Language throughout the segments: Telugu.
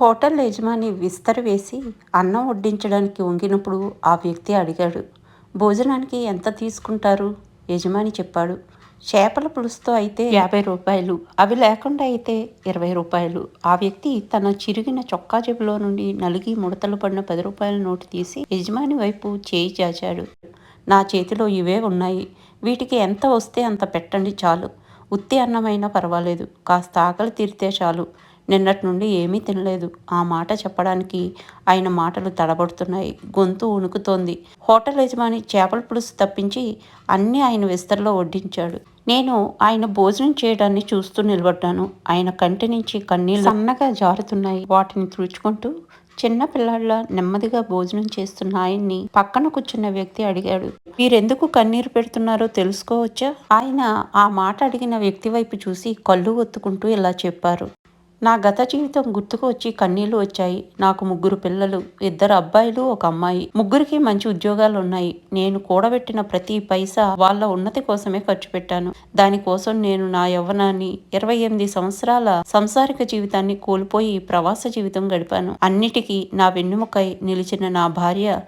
హోటల్ యజమాని విస్తరి వేసి అన్నం వడ్డించడానికి వంగినప్పుడు ఆ వ్యక్తి అడిగాడు భోజనానికి ఎంత తీసుకుంటారు? యజమాని చెప్పాడు చేపల పులుసుతో అయితే యాభై రూపాయలు అవి లేకుండా అయితే ఇరవై రూపాయలు. ఆ వ్యక్తి తన చిరిగిన చొక్కా జేబులో నుండి నలిగి ముడతలు పడిన పది రూపాయల నోటు తీసి యజమాని వైపు చేయి చాచాడు నా చేతిలో ఇవే ఉన్నాయి వీటికి ఎంత వస్తే అంత పెట్టండి చాలు ఉత్తి అన్నమైనా పర్వాలేదు కాస్త ఆకలి తీరితే చాలు నిన్నటి నుండి ఏమీ తినలేదు. ఆ మాట చెప్పడానికి ఆయన మాటలు తడబడుతున్నాయి. గొంతు ఉణుకుతోంది హోటల్ యజమాని చేపల పులుసు తప్పించి అన్నీ ఆయన విస్తరలో వడ్డించాడు. నేను ఆయన భోజనం చేయడాన్ని చూస్తూ నిలబడ్డాను. ఆయన కంటి నుంచి కన్నీళ్ళు సన్నగా జారుతున్నాయి. వాటిని తుడుచుకుంటూ చిన్న పిల్లాళ్ళ నెమ్మదిగా భోజనం చేస్తున్న ఆయన్ని పక్కన కూర్చున్న వ్యక్తి అడిగాడు. మీరెందుకు కన్నీరు పెడుతున్నారో తెలుసుకోవచ్చా? ఆయన ఆ మాట అడిగిన వ్యక్తి వైపు చూసి కళ్ళు ఒత్తుకుంటూ ఇలా చెప్పారు. నా గత జీవితం గుర్తుకు వచ్చి కన్నీళ్ళు వచ్చాయి. నాకు ముగ్గురు పిల్లలు ఇద్దరు అబ్బాయిలు ఒక అమ్మాయి. ముగ్గురికి మంచి ఉద్యోగాలు ఉన్నాయి నేను కూడబెట్టిన ప్రతి పైసా వాళ్ళ ఉన్నతి కోసమే ఖర్చు పెట్టాను. దానికోసం నేను నా యవ్వనాన్ని ఇరవై ఎనిమిది సంవత్సరాల సంసారిక జీవితాన్ని కోల్పోయి ప్రవాస జీవితం గడిపాను. అన్నిటికీ నా వెన్నుముకై నిలిచిన నా భార్య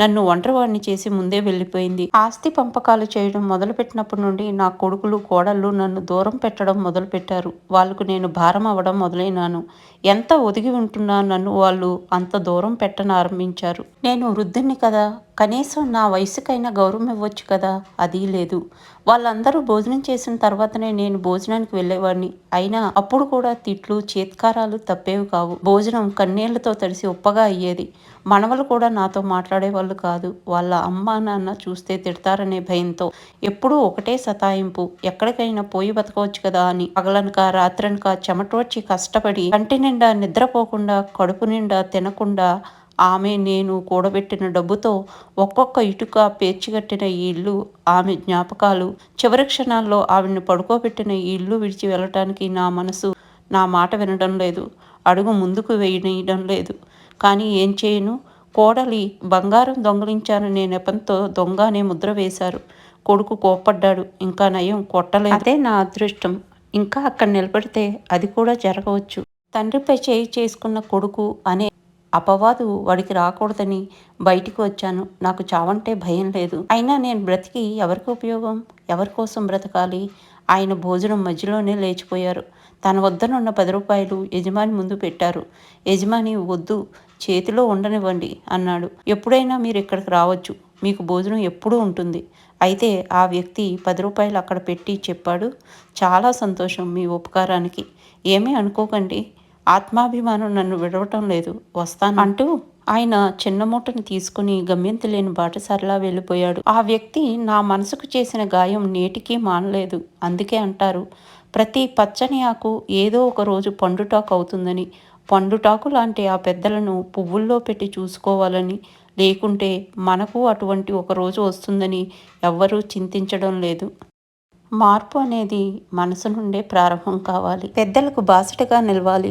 నన్ను ఒంటరివాడిని చేసి ముందే వెళ్ళిపోయింది. ఆస్తి పంపకాలు చేయడం మొదలుపెట్టినప్పటి నుండి నా కొడుకులు కోడళ్ళు నన్ను దూరం పెట్టడం మొదలుపెట్టారు. వాళ్ళకు నేను భారం అవ్వడం మొదలైనాను. ఎంత ఒదిగి ఉంటున్నా నన్ను వాళ్ళు అంత దూరం పెట్టను ఆరంభించారు. నేను వృద్ధుణ్ణి కదా. కనీసం నా వయసుకైనా గౌరవం ఇవ్వచ్చు కదా. అది లేదు. వాళ్ళందరూ భోజనం చేసిన తర్వాతనే నేను భోజనానికి వెళ్ళేవాడిని. అయినా అప్పుడు కూడా తిట్లు చేత్కారాలు తప్పేవి కావు. భోజనం కన్నీళ్ళతో తడిసి ఉప్పగా అయ్యేది. మనవలు కూడా నాతో మాట్లాడేవాళ్ళు కాదు. వాళ్ళ అమ్మా నాన్న చూస్తే తిడతారనే భయంతో ఎప్పుడూ ఒకటే సతాయింపు. ఎక్కడికైనా పోయి బతకవచ్చు కదా అని పగలనక రాత్రనక చెమటోడ్చి కష్టపడి కంటి నిండా నిద్రపోకుండా కడుపు నిండా తినకుండా ఆమె నేను కూడబెట్టిన డబ్బుతో ఒక్కొక్క ఇటుక పేర్చిగట్టిన ఈ ఇల్లు ఆమె జ్ఞాపకాలు చివరి క్షణాల్లో ఆవిడ్ని పడుకోబెట్టిన ఈ ఇల్లు విడిచి వెళ్ళటానికి నా మనసు నా మాట వినడం లేదు. అడుగు ముందుకు వేయడం లేదు. కానీ ఏం చేయను? కోడలి బంగారం దొంగలించాననే నెపంతో దొంగ అనే ముద్ర వేశారు. కొడుకు కోప్పడ్డాడు. ఇంకా నయం కొట్టలేదు. అదే నా అదృష్టం. ఇంకా అక్కడ నిలబడితే అది కూడా జరగవచ్చు. తండ్రిపై చేయి చేసుకున్న కొడుకు అనే అపవాదు వాడికి రాకూడదని బయటికి వచ్చాను. నాకు చావంటే భయం లేదు. అయినా నేను బ్రతికి ఎవరికి ఉపయోగం? ఎవరి కోసం బ్రతకాలి? ఆయన భోజనం మధ్యలోనే లేచిపోయారు. తన వద్దనున్న పది రూపాయలు యజమాని ముందు పెట్టారు. యజమాని వద్దు చేతిలో ఉండనివ్వండి అన్నాడు. ఎప్పుడైనా మీరు ఇక్కడికి రావచ్చు. మీకు భోజనం ఎప్పుడూ ఉంటుంది. అయితే ఆ వ్యక్తి పది రూపాయలు అక్కడ పెట్టి చెప్పాడు. చాలా సంతోషం మీ ఉపకారానికి. ఏమీ అనుకోకండి. ఆత్మాభిమానం నన్ను విడవటం లేదు. వస్తాను అంటూ ఆయన చిన్న మూటను తీసుకుని గమ్యంత లేని బాటసారిలా వెళ్ళిపోయాడు. ఆ వ్యక్తి నా మనసుకు చేసిన గాయం నేటికీ మానలేదు. అందుకే అంటారు ప్రతి పచ్చని ఆకు ఏదో ఒక రోజు పండుటాకు అవుతుందని. పండుటాకు లాంటి ఆ పెద్దలను పువ్వుల్లో పెట్టి చూసుకోవాలని. లేకుంటే మనకు అటువంటి ఒక రోజు వస్తుందని ఎవ్వరూ చింతించడం లేదు. మార్పు అనేది మనసు నుండే ప్రారంభం కావాలి. పెద్దలకు బాసటగా నిలవాలి.